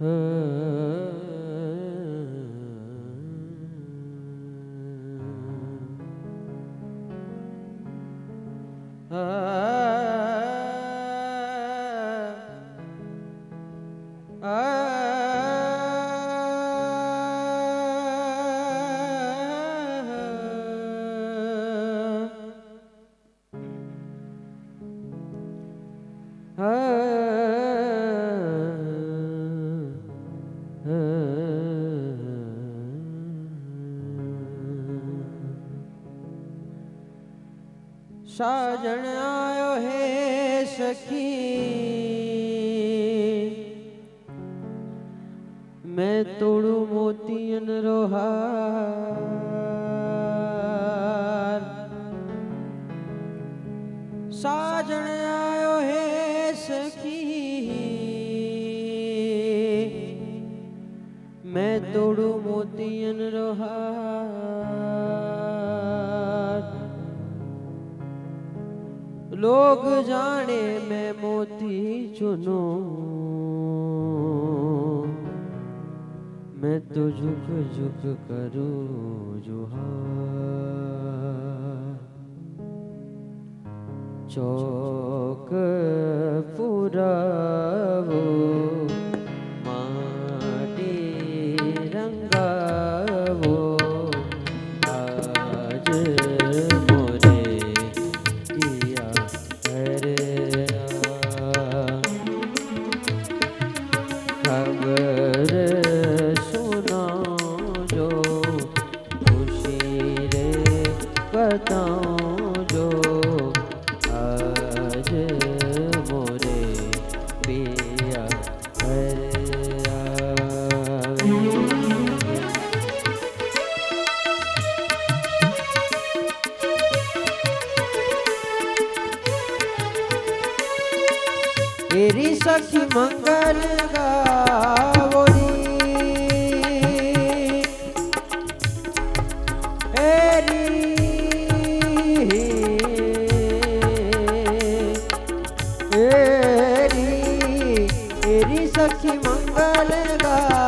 Ah, ah, ah. साजन आयो हे सखी। मैं तोड़ू मोतियन रोहार। साजन आयो हे सखी। मैं तोड़ू मोतियन रोहार। लोग जाने मैं मोती चुनो। मैं तो झुक झुक करूँ जोहार। चौक पुरावो माटी Hare એરી સખી મંગલ ગાવોરી એરી એરી સખી મંગલ ગા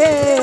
Yeah.